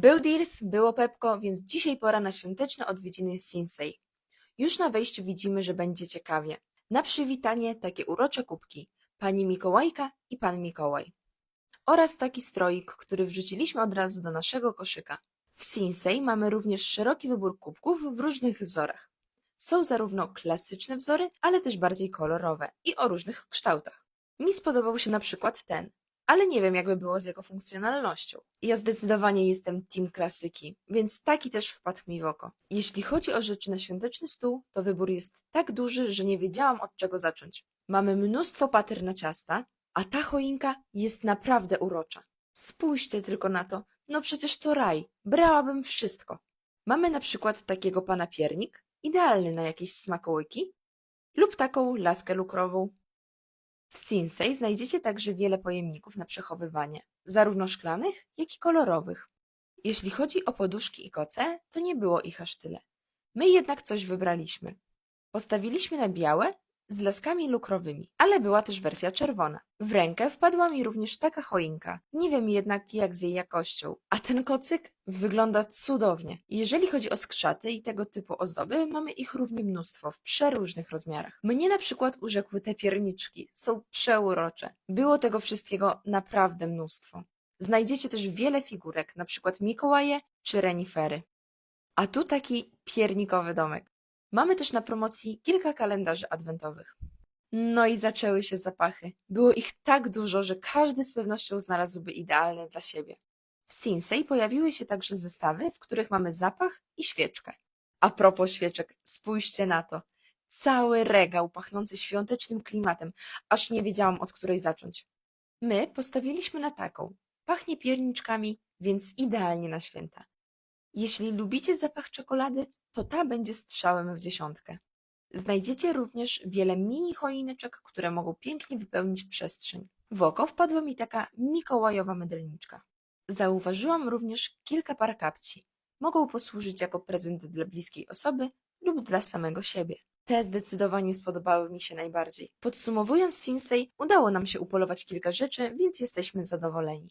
Był Dirs, było Pepko, więc dzisiaj pora na świąteczne odwiedziny Sinsei. Już na wejściu widzimy, że będzie ciekawie. Na przywitanie takie urocze kubki. Pani Mikołajka i Pan Mikołaj. Oraz taki stroik, który wrzuciliśmy od razu do naszego koszyka. W Sinsei mamy również szeroki wybór kubków w różnych wzorach. Są zarówno klasyczne wzory, ale też bardziej kolorowe i o różnych kształtach. Mi spodobał się na przykład ten, ale nie wiem jakby było z jego funkcjonalnością. Ja zdecydowanie jestem team klasyki, więc taki też wpadł mi w oko. Jeśli chodzi o rzeczy na świąteczny stół, to wybór jest tak duży, że nie wiedziałam od czego zacząć. Mamy mnóstwo pater na ciasta, a ta choinka jest naprawdę urocza. Spójrzcie tylko na to, no przecież to raj, brałabym wszystko. Mamy na przykład takiego pana piernik, idealny na jakieś smakołyki, lub taką laskę lukrową. W Sinsei znajdziecie także wiele pojemników na przechowywanie, zarówno szklanych, jak i kolorowych. Jeśli chodzi o poduszki i koce, to nie było ich aż tyle. My jednak coś wybraliśmy. Postawiliśmy na białe z laskami lukrowymi, ale była też wersja czerwona. W rękę wpadła mi również taka choinka. Nie wiem jednak jak z jej jakością. A ten kocyk wygląda cudownie. Jeżeli chodzi o skrzaty i tego typu ozdoby, mamy ich równie mnóstwo w przeróżnych rozmiarach. Mnie na przykład urzekły te pierniczki. Są przeurocze. Było tego wszystkiego naprawdę mnóstwo. Znajdziecie też wiele figurek, na przykład Mikołaje czy renifery. A tu taki piernikowy domek. Mamy też na promocji kilka kalendarzy adwentowych. No i zaczęły się zapachy. Było ich tak dużo, że każdy z pewnością znalazłby idealny dla siebie. W Sinsei pojawiły się także zestawy, w których mamy zapach i świeczkę. A propos świeczek, spójrzcie na to. Cały regał pachnący świątecznym klimatem, aż nie wiedziałam od której zacząć. My postawiliśmy na taką. Pachnie pierniczkami, więc idealnie na święta. Jeśli lubicie zapach czekolady, to ta będzie strzałem w dziesiątkę. Znajdziecie również wiele mini choineczek, które mogą pięknie wypełnić przestrzeń. W oko wpadła mi taka mikołajowa mydelniczka. Zauważyłam również kilka par kapci. Mogą posłużyć jako prezent dla bliskiej osoby lub dla samego siebie. Te zdecydowanie spodobały mi się najbardziej. Podsumowując Sinsei, udało nam się upolować kilka rzeczy, więc jesteśmy zadowoleni.